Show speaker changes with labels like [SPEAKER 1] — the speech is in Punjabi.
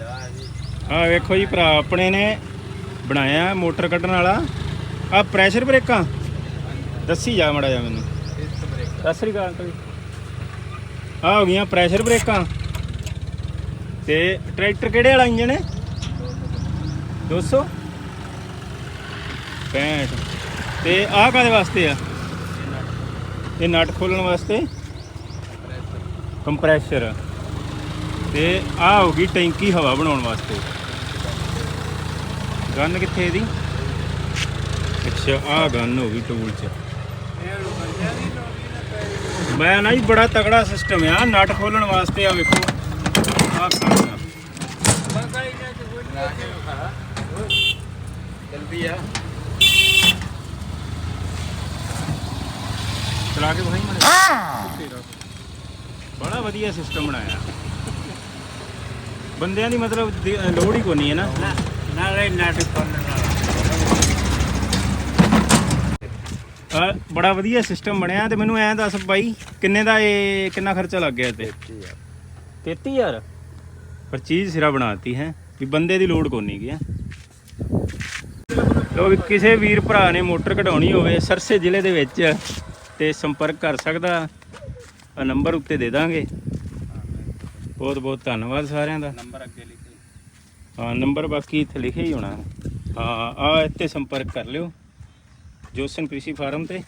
[SPEAKER 1] ਆ ਵੇਖੋ ਜੀ ਭਰਾ ਆਪਣੇ ਨੇ ਬਣਾਇਆ ਮੋਟਰ ਕੱਢਣ ਵਾਲਾ। ਆ ਪ੍ਰੈਸ਼ਰ ਬ੍ਰੇਕਾਂ ਦੱਸੀ ਜਾ ਮੜਾ ਜਾ ਮੈਨੂੰ। ਸਤਿ ਸ੍ਰੀ ਅਕਾਲ ਅੰਕਲ ਆ ਹੋ ਗਈਆਂ ਪ੍ਰੈਸ਼ਰ ਬ੍ਰੇਕਾਂ ਤੇ ਟਰੈਕਟਰ ਕਿਹੜੇ ਵਾਲਾ ਇੰਜਨ ਹੈ? 200 65 ਤੇ ਆਹ ਕਾਦੇ ਵਾਸਤੇ ਆ? ਇਹ ਨਟ ਖੋਲਣ ਵਾਸਤੇ। ਕੰਪਰੈਸ਼ਰ ਤੇ ਆਹ ਹੋ ਗਈ ਟੈਂਕੀ ਹਵਾ ਬਣਾਉਣ ਵਾਸਤੇ। ਗਨ ਕਿੱਥੇ ਇਹਦੀ? ਅੱਛਾ ਆਹ ਗਨ ਹੋ ਗਈ ਟੂਲ 'ਚ। ਮੈਂ ਨਾ ਜੀ ਬੜਾ ਤਗੜਾ ਸਿਸਟਮ ਆ ਨਟ ਖੋਲਣ ਵਾਸਤੇ ਆ ਵੇਖੋ। ਆਹ ਗਨ
[SPEAKER 2] ਜਲਦੀ ਆ
[SPEAKER 1] ਚਲਾ ਕੇ ਭਾਈ ਮੜੇ ਬੜਾ ਵਧੀਆ ਸਿਸਟਮ ਬਣਾਇਆ। ਬੰਦਿਆਂ ਦੀ ਮਤਲਬ ਦੇ- ਲੋੜ ਹੀ ਕੋਈ ਨਹੀਂ ਹੈ ਨਾ।
[SPEAKER 2] ਨਾਲੇ ਨਟ ਖੋਲਣ ਵਾਲਾ।
[SPEAKER 1] ਆ ਬੜਾ ਵਧੀਆ ਸਿਸਟਮ ਬਣਿਆ ਤੇ ਮੈਨੂੰ ਐਂ ਦੱਸ ਬਾਈ ਕਿੰਨੇ ਦਾ ਇਹ ਕਿੰਨਾ ਖਰਚਾ ਲੱਗ ਗਿਆ ਤੇ? 33000 ਪਰ ਚੀਜ਼ ਸਿਰਾ ਬਣਾਤੀ ਹੈ ਵੀ ਬੰਦੇ ਦੀ ਲੋੜ ਕੋਈ ਨਹੀਂ ਗਿਆ ਲੋ ਵੀ ਕਿਸੇ ਵੀਰ ਭਰਾ ਨੇ ਮੋਟਰ ਕਢਾਉਣੀ ਹੋਵੇ ਸਰਸੇ ਜ਼ਿਲ੍ਹੇ ਦੇ ਵਿੱਚ ਤੇ ਸੰਪਰਕ ਕਰ ਸਕਦਾ। ਆ ਨੰਬਰ ਉੱਤੇ ਦੇ ਦਾਂਗੇ। ਬਹੁਤ ਬਹੁਤ ਧੰਨਵਾਦ ਸਾਰਿਆਂ ਦਾ।
[SPEAKER 2] ਨੰਬਰ ਅੱਗੇ ਲਿਖੇ।
[SPEAKER 1] ਹਾਂ ਨੰਬਰ ਬਾਕੀ ਇੱਥੇ ਲਿਖਿਆ ਹੀ ਹੋਣਾ। ਹਾਂ ਆ ਇੱਥੇ ਸੰਪਰਕ ਕਰ ਲਿਓ। ਜੋਸਨ ਕ੍ਰਿਸ਼ੀ ਫਾਰਮ ਤੇ।